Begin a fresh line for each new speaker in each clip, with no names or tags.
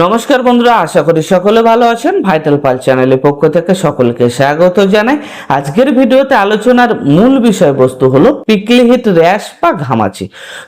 নমস্কার বন্ধুরা, আশা করি সকলে ভালো আছেন। ভাইটাল পাল চ্যানেলের পক্ষ থেকে সকলকে স্বাগত জানাই। আজকের ভিডিওতে আলোচনার মূল বিষয়বস্তু হলো পিকলি হিট র্যাশ বা ঘামাচি।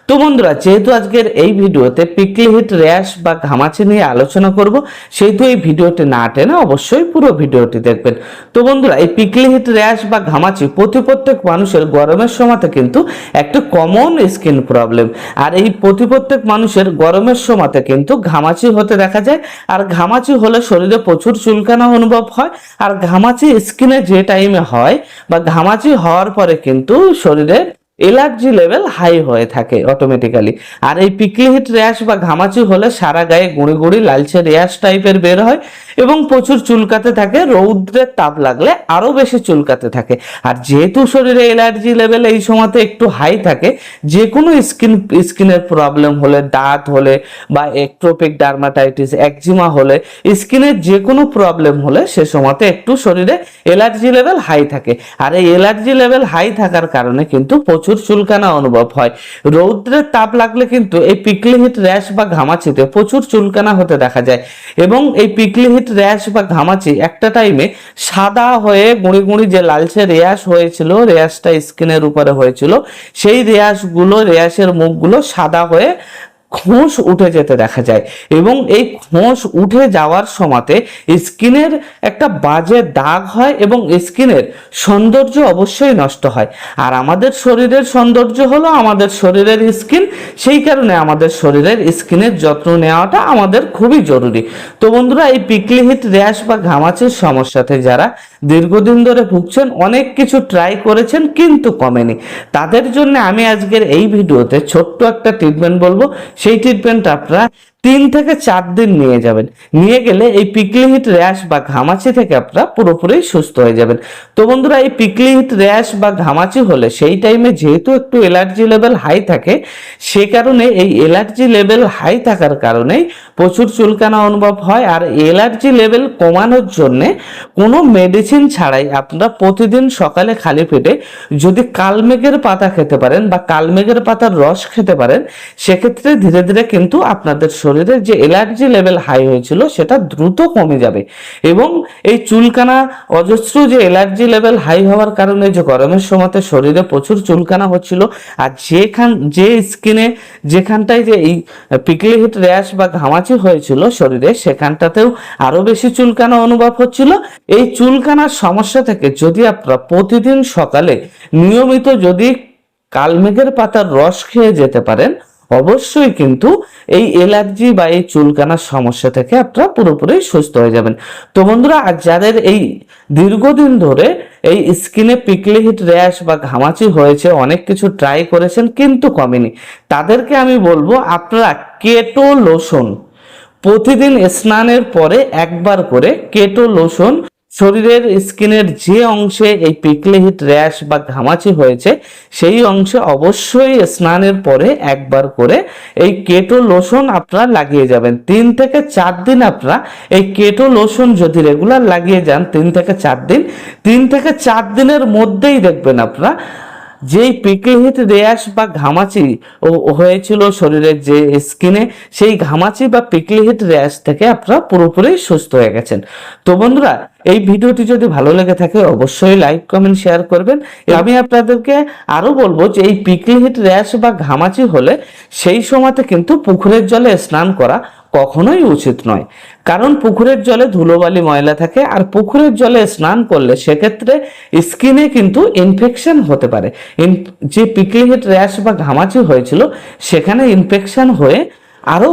তো বন্ধুরা, যেহেতু আজকের এই ভিডিওতে পিকলি হিট র্যাশ বা ঘামাচি নিয়ে আলোচনা করব, সেহেতু এই ভিডিওটি না টেনে অবশ্যই পুরো ভিডিওটি দেখবেন। তো বন্ধুরা, এই পিকলি হিট র্যাশ বা ঘামাচি প্রতি প্রত্যেক মানুষের গরমের সময়তে কিন্তু একটা কমন স্কিন প্রবলেম আর এই প্রতি প্রত্যেক মানুষের গরমের সময়তে কিন্তু ঘামাচি হতে দেখা যায়। আর ঘামাচি হলে শরীরে প্রচুর চুলকানা অনুভব হয়। আর ঘামাচি স্কিনে যে টাইমে হয় বা ঘামাচি হওয়ার পরে কিন্তু শরীরে এলার্জি লেভেল হাই হয়ে থাকে অটোমেটিক্যালি আর এই পিকলি হিট র্যাশ বা ঘামাচি হলে সারা গায়ে গুঁড়ি গুঁড়ি লালচে র্যাশ টাইপের বের হয় এবং প্রচুর চুলকাতে থাকে রৌদ্রের তাপ লাগলে আরও বেশি চুলকাতে থাকে। আর যেহেতু শরীরে এলার্জি লেভেল এই সময়তে একটু হাই থাকে যে কোনো স্কিন স্কিনের প্রবলেম হলে, দাঁত হলে বা একট্রোপিক ডার্মাটাইটিস একজিমা হলে স্কিনের যে কোনো প্রবলেম হলে সে সময়তে একটু শরীরে এলার্জি লেভেল হাই থাকে। আর এই এলার্জি লেভেল হাই থাকার কারণে কিন্তু প্রচুর চুলকানা অনুভব হয়। রৌদ্রের তাপ লাগলে কিন্তু এই পিকলি হিট র্যাশ বা ঘামাচিতে প্রচুর চুলকানা হতে দেখা যায়। এবং এই পিকলি হিট র্যাশ বা ঘামাচি একটা টাইমে সাদা হয়ে গুঁড়ি গুঁড়ি যে লালচে রেয়াশ হয়েছিল, রেয়াশটা স্কিনের উপরে হয়েছিল, সেই রেয়াশগুলো, রেয়াশের মুখগুলো সাদা হয়ে খোঁস উঠে যেতে দেখা যায় এবং এই খোঁস উঠে যাওয়ার সময়তে স্কিনের একটা বাজে দাগ হয় এবং স্কিনের সৌন্দর্য অবশ্যই নষ্ট হয়। আর আমাদের শরীরের সৌন্দর্য হলো আমাদের শরীরের স্কিন, সেই কারণে আমাদের শরীরের স্কিনের যত্ন নেওয়াটা আমাদের খুবই জরুরি। তো বন্ধুরা, এই পিকলি হিট র্যাশ বা ঘামাচির সমস্যাতে যারা দীর্ঘদিন ধরে ভুগছেন, অনেক কিছু ট্রাই করেছেন কিন্তু কমেনি। তাদের জন্য আমি আজকের এই ভিডিওতে ছোট্ট একটা ট্রিটমেন্ট বলব সেই ট্রিটমেন্ট আপনারা তিন থেকে চার দিন নিয়ে যাবেন। নিয়ে গেলে এই পিকলি হিট র্যাশ বা ঘামাচি থেকে আপনারা পুরোপুরি সুস্থ হয়ে যাবেন। তো বন্ধুরা, এই পিকলি হিট র্যাশ বা ঘামাচি হলে সেই টাইমে যেহেতু একটু এলার্জি লেভেল হাই থাকে, সে কারণে এই এলার্জি লেভেল হাই থাকার কারণেই প্রচুর চুলকানা অনুভব হয়। আর এলার্জি লেভেল কমানোর জন্যে কোনো মেডিসিন ছাড়াই আপনারা প্রতিদিন সকালে খালি পেটে যদি কালমেঘের পাতা খেতে পারেন বা কালমেঘের পাতার রস খেতে পারেন, সেক্ষেত্রে ধীরে ধীরে কিন্তু আপনাদের শরীরে যে এলার্জি লেভেল হাই হয়েছিল, সেটা দ্রুত কমে যাবে। এবং এই চুলকানা, অজস্র যে এলার্জি লেভেল হাই হওয়ার কারণে যে গরমের সময়তে শরীরে প্রচুর চুলকানা হচ্ছিল, আর যেখান, যে স্কিনে যেখানটায় যে এই পিকলি হিট র্যাশ বা ঘামাচি হয়েছিল শরীরে, সেখানটাতেও আরও বেশি চুলকানা অনুভব হচ্ছিল। এই চুলকানার সমস্যা থেকে যদি আপনারা প্রতিদিন সকালে নিয়মিত যদি কালমেঘের পাতার রস খেয়ে যেতে পারেন অবশ্যই কিন্তু এই এলার্জি বা এই চুলকানার সমস্যা থেকে আপনারা পুরোপুরি সুস্থ হয়ে যাবেন। তো বন্ধুরা, আর যাদের এই দীর্ঘদিন ধরে এই স্কিনে পিকলি হিট র্যাশ বা ঘামাচি হয়েছে, অনেক কিছু ট্রাই করেছেন কিন্তু কমেনি, তাদেরকে আমি বলব আপনারা কেটো লোশন প্রতিদিন স্নানের পরে একবার করে কেটো লোশন শরীরের স্কিনের যে অংশে এই পিকলে হিট র্যাশ বা ঘামাচি হয়েছে, সেই অংশে অবশ্যই স্নানের পরে একবার করে এই কেটো লোশন আপনারা লাগিয়ে যাবেন। তিন থেকে চার দিন আপনারা এই কেটো লোশন যদি রেগুলার লাগিয়ে যান, তিন থেকে চার দিন, তিন থেকে চার দিনের মধ্যেই দেখবেন আপনারা যেই পিকলিহিত রেয়াস বা ঘামাচি ও হয়েছিল শরীরের যে স্কিনে সেই ঘামাচি বা পিকলিহিত র্যাশ থেকে আপনারা পুরোপুরি সুস্থ হয়ে গেছেন। তো বন্ধুরা এই ভিডিওটি যদি ভালো লেগে থাকে অবশ্যই লাইক কমেন্ট শেয়ার করবেন। আমি আপনাদেরকে আরও বলব যে এই পিকলিহিট র্যাশ বা ঘামাচি হলে সেই সময়তে কিন্তু পুকুরের জলে স্নান করা কখনোই উচিত নয়। কারণ পুকুরের জলে ধুলোবালি ময়লা থাকে আর পুকুরের জলে স্নান করলে সেক্ষেত্রে স্কিনে কিন্তু ইনফেকশন হতে পারে। যে পিকলিহিট র্যাশ বা ঘামাচি হয়েছিল, সেখানে ইনফেকশন হয়ে আরও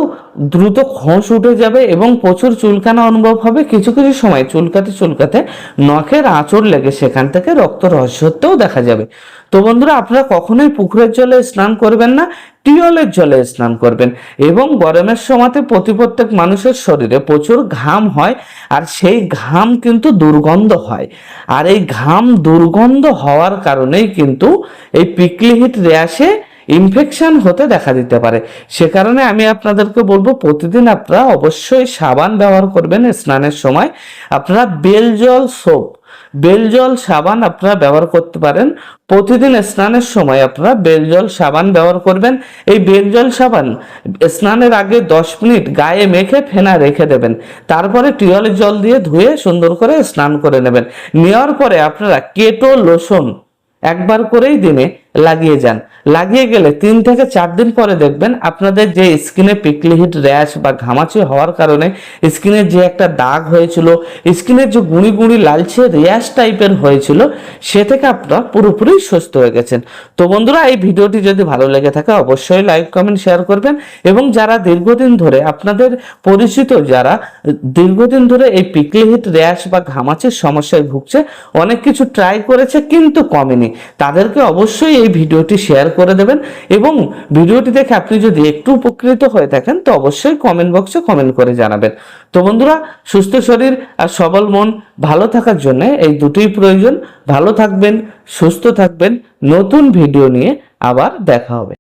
দ্রুত খোঁস উঠে যাবে এবং প্রচুর চুলকানা অনুভব হবে। কিছু কিছু সময় চুলকাতে চুলকাতে নখের আঁচড় লেগে সেখান থেকে রক্ত রহস্যতেও দেখা যাবে। তো বন্ধুরা, আপনারা কখনোই পুকুরের জলে স্নান করবেন না, টিউবওয়েলের জলে স্নান করবেন এবং গরমের সময়তে প্রতি প্রত্যেক মানুষের শরীরে প্রচুর ঘাম হয় আর সেই ঘাম কিন্তু দুর্গন্ধ হয়। আর এই ঘাম দুর্গন্ধ হওয়ার কারণেই কিন্তু এই পিকলিহিট র্যাশে ইনফেকশন হতে দেখা দিতে পারে। সে কারণে আমি আপনাদেরকে বলব, প্রতিদিন আপনারা অবশ্যই সাবান ব্যবহার করবেন স্নানের সময়। আপনারা বেল জল সোপ বেলজল সাবান আপনারা ব্যবহার করতে পারেন। প্রতিদিন স্নানের সময় আপনারা বেলজল সাবান ব্যবহার করবেন। এই বেলজল সাবান স্নানের আগে দশ মিনিট গায়ে মেখে ফেনা রেখে দেবেন। তারপরে টিউবওয়েলের জল দিয়ে ধুয়ে সুন্দর করে স্নান করে নেবেন। নেওয়ার পরে আপনারা কেটো লোশন একবার করেই দিনে লাগিয়ে যান। লাগিয়ে গেলে তিন থেকে চার দিন পরে দেখবেন আপনাদের যে স্কিনে পিকলি হিট র্যাশ বা ঘামাচি হওয়ার কারণে স্কিনের যে একটা দাগ হয়েছিল স্কিনের যে গুঁড়ি গুঁড়ি লালচে র্যাশ টাইপের হয়েছিল, সে থেকে আপনারা পুরোপুরি সুস্থ হয়ে গেছেন। তো বন্ধুরা, এই ভিডিওটি যদি ভালো লেগে থাকে অবশ্যই লাইক কমেন্ট শেয়ার করবেন এবং যারা দীর্ঘদিন ধরে আপনাদের পরিচিত, যারা দীর্ঘদিন ধরে এই পিকলি হিট র্যাশ বা ঘামাচির সমস্যায় ভুগছে, অনেক কিছু ট্রাই করেছে কিন্তু কমেনি, তাদেরকে অবশ্যই এই ভিডিওটি শেয়ার করে দেবেন এবং ভিডিওটি দেখে আপনি যদি একটু উপকৃত হয়ে থাকেন, তো অবশ্যই কমেন্ট বক্সে কমেন্ট করে জানাবেন। তো বন্ধুরা, সুস্থ শরীর আর সবল মন, ভালো থাকার জন্য এই দুটোই প্রয়োজন। ভালো থাকবেন, সুস্থ থাকবেন। নতুন ভিডিও নিয়ে আবার দেখা হবে।